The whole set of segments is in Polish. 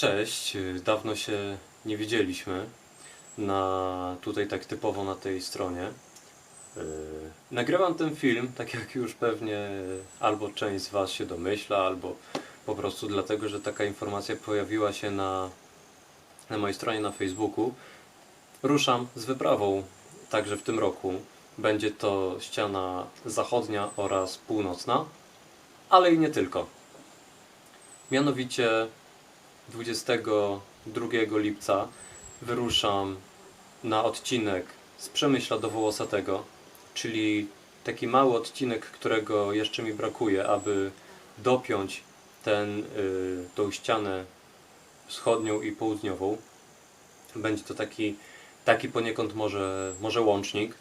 Cześć, y, dawno się nie widzieliśmy. Na, tutaj tak typowo na tej stronie. Yy, nagrywam ten film, tak jak już pewnie albo część z Was się domyśla, albo po prostu dlatego, że taka informacja pojawiła się na, na mojej stronie na Facebooku. Ruszam z wyprawą także w tym roku. Będzie to ściana zachodnia oraz północna, ale i nie tylko. Mianowicie 22 lipca wyruszam na odcinek z Przemyśla do Wołosatego, czyli taki mały odcinek, którego jeszcze mi brakuje, aby dopiąć ten, y, tą ścianę wschodnią i południową. Będzie to taki, taki poniekąd może, może łącznik,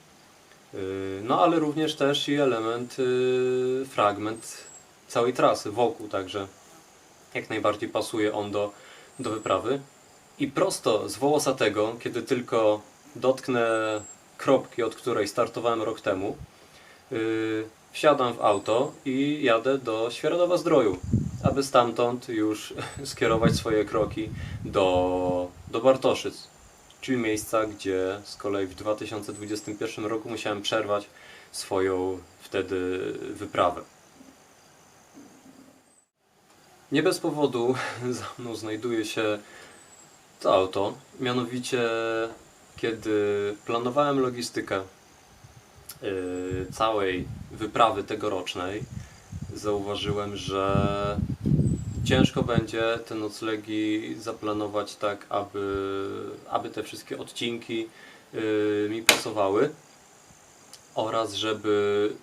y, no ale również też i element, y, fragment całej trasy wokół, także jak najbardziej pasuje on do, do wyprawy. I prosto z Wołosatego, kiedy tylko dotknę kropki, od której startowałem rok temu, yy, wsiadam w auto i jadę do Świeradowa Zdroju, aby stamtąd już skierować swoje kroki do, do Bartoszyc, czyli miejsca, gdzie z kolei w 2021 roku musiałem przerwać swoją wtedy wyprawę. Nie bez powodu za mną znajduje się to auto. Mianowicie, kiedy planowałem logistykę yy, całej wyprawy tegorocznej, zauważyłem, że ciężko będzie te noclegi zaplanować tak, aby, aby te wszystkie odcinki yy, mi pasowały oraz żeby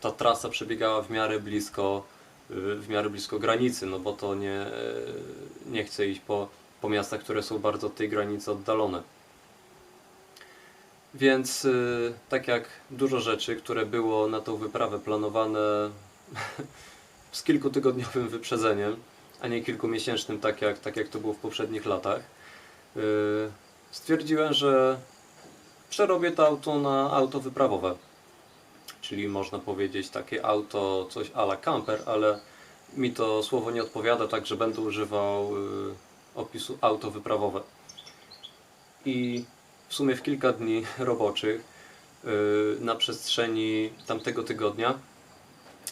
ta trasa przebiegała w miarę blisko w miarę blisko granicy, no bo to nie, nie chcę iść po, po miastach, które są bardzo od tej granicy oddalone. Więc y, tak jak dużo rzeczy, które było na tą wyprawę planowane z kilkutygodniowym wyprzedzeniem, a nie kilkumiesięcznym, tak jak, tak jak to było w poprzednich latach, y, stwierdziłem, że przerobię to auto na auto wyprawowe czyli można powiedzieć takie auto, coś a la camper, ale mi to słowo nie odpowiada, także będę używał y, opisu auto wyprawowe. I w sumie w kilka dni roboczych y, na przestrzeni tamtego tygodnia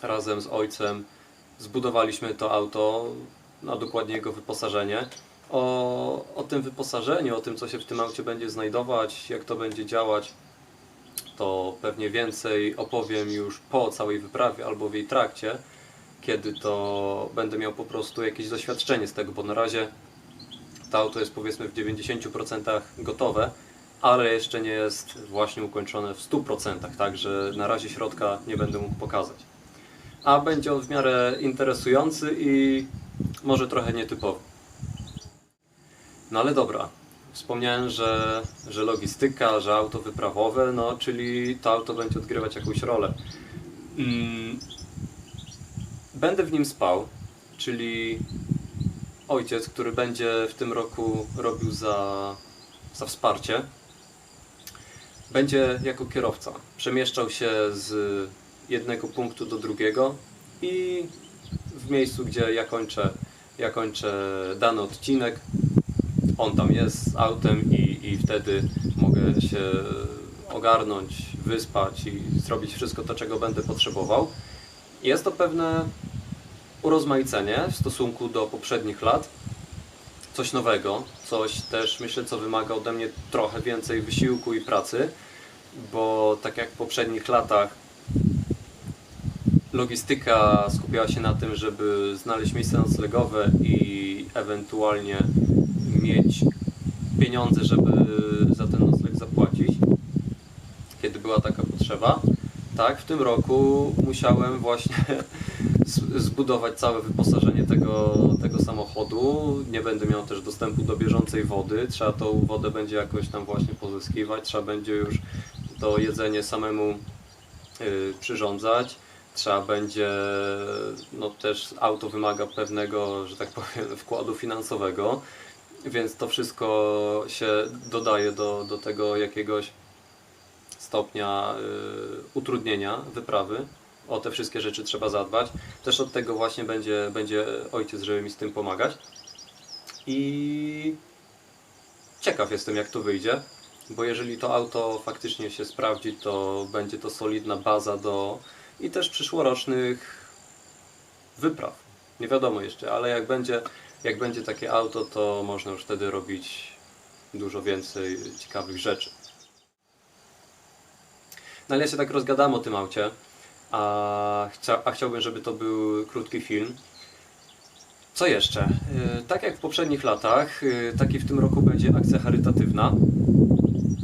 razem z ojcem zbudowaliśmy to auto, a dokładnie jego wyposażenie. O, o tym wyposażeniu, o tym co się w tym aucie będzie znajdować, jak to będzie działać, to pewnie więcej opowiem już po całej wyprawie albo w jej trakcie, kiedy to będę miał po prostu jakieś doświadczenie z tego, bo na razie to auto jest powiedzmy w 90% gotowe, ale jeszcze nie jest właśnie ukończone w 100%, także na razie środka nie będę mógł pokazać. A będzie on w miarę interesujący i może trochę nietypowy. No ale dobra, Wspomniałem, że, że logistyka, że auto wyprawowe, no czyli to auto będzie odgrywać jakąś rolę. Mm, Będę w nim spał, czyli ojciec, który będzie w tym roku robił za, za wsparcie, będzie jako kierowca. Przemieszczał się z jednego punktu do drugiego i w miejscu, gdzie ja kończę, ja kończę dany odcinek, on tam jest z autem i, i wtedy mogę się ogarnąć, wyspać i zrobić wszystko to, czego będę potrzebował. Jest to pewne urozmaicenie w stosunku do poprzednich lat. Coś nowego, coś też myślę, co wymaga ode mnie trochę więcej wysiłku i pracy, bo tak jak w poprzednich latach logistyka skupiała się na tym, żeby znaleźć miejsce noclegowe i ewentualnie mieć pieniądze, żeby za ten nocleg zapłacić, kiedy była taka potrzeba. Tak, w tym roku musiałem właśnie zbudować całe wyposażenie tego, tego samochodu. Nie będę miał też dostępu do bieżącej wody. Trzeba tą wodę będzie jakoś tam właśnie pozyskiwać. Trzeba będzie już to jedzenie samemu y, przyrządzać. Trzeba będzie, no też auto wymaga pewnego, że tak powiem, wkładu finansowego, więc to wszystko się dodaje do, do tego jakiegoś stopnia y, utrudnienia wyprawy. O te wszystkie rzeczy trzeba zadbać. Też od tego właśnie będzie, będzie ojciec, żeby mi z tym pomagać. I ciekaw jestem, jak to wyjdzie, bo jeżeli to auto faktycznie się sprawdzi, to będzie to solidna baza do i też przyszłorocznych wypraw. Nie wiadomo jeszcze, ale jak będzie, jak będzie takie auto, to można już wtedy robić dużo więcej ciekawych rzeczy. No ale ja się tak rozgadam o tym aucie, a, chcia, a chciałbym, żeby to był krótki film. Co jeszcze? Yy, Tak jak w poprzednich latach, yy, tak i w tym roku będzie akcja charytatywna.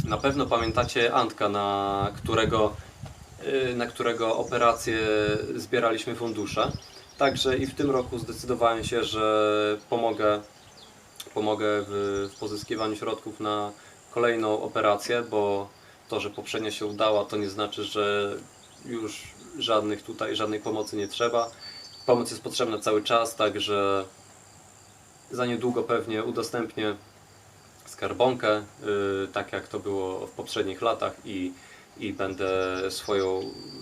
Na pewno pamiętacie Antka, na którego, yy, na którego operację zbieraliśmy fundusze. Także i w tym roku zdecydowałem się, że pomogę, pomogę w, w pozyskiwaniu środków na kolejną operację, bo to, że poprzednia się udała, to nie znaczy, że już żadnych tutaj, żadnej pomocy nie trzeba. Pomoc jest potrzebna cały czas, także za niedługo pewnie udostępnię skarbonkę, yy, tak jak to było w poprzednich latach i, i będę swoją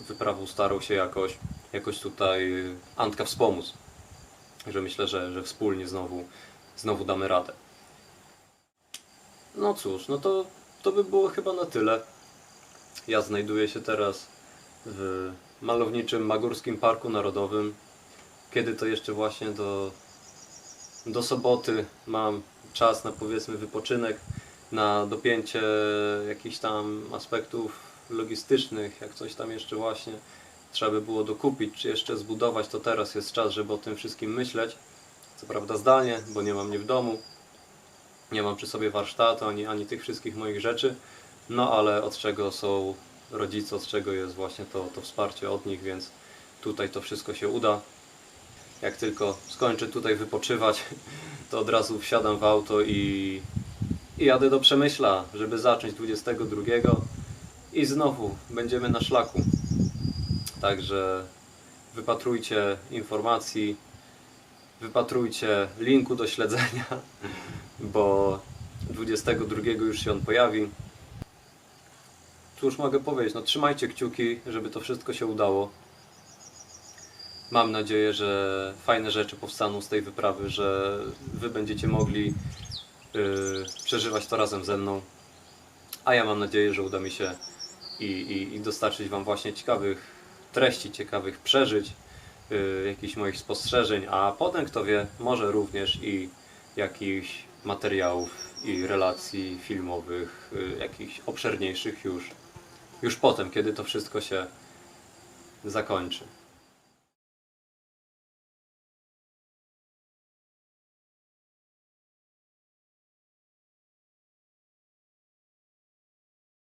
wyprawą starał się jakoś, jakoś tutaj Antka wspomóc. Że myślę, że, że wspólnie znowu, znowu damy radę. No cóż, no to, to by było chyba na tyle. Ja znajduję się teraz w malowniczym Magurskim Parku Narodowym. Kiedy to jeszcze właśnie do, do soboty mam czas na powiedzmy wypoczynek, na dopięcie jakichś tam aspektów logistycznych, jak coś tam jeszcze właśnie trzeba by było dokupić, czy jeszcze zbudować, to teraz jest czas, żeby o tym wszystkim myśleć. Co prawda zdalnie, bo nie mam mnie w domu, nie mam przy sobie warsztatu, ani, ani tych wszystkich moich rzeczy, no ale od czego są rodzice, od czego jest właśnie to, to wsparcie od nich, więc tutaj to wszystko się uda. Jak tylko skończę tutaj wypoczywać, to od razu wsiadam w auto i, i jadę do Przemyśla, żeby zacząć 22 i znowu będziemy na szlaku. Także wypatrujcie informacji, wypatrujcie linku do śledzenia, bo 22 już się on pojawi. Cóż mogę powiedzieć, no trzymajcie kciuki, żeby to wszystko się udało. Mam nadzieję, że fajne rzeczy powstaną z tej wyprawy, że Wy będziecie mogli yy, przeżywać to razem ze mną. A ja mam nadzieję, że uda mi się i, i, i dostarczyć Wam właśnie ciekawych treści, ciekawych przeżyć, yy, jakichś moich spostrzeżeń, a potem, kto wie, może również i jakichś materiałów i relacji filmowych, yy, jakichś obszerniejszych już, już potem, kiedy to wszystko się zakończy.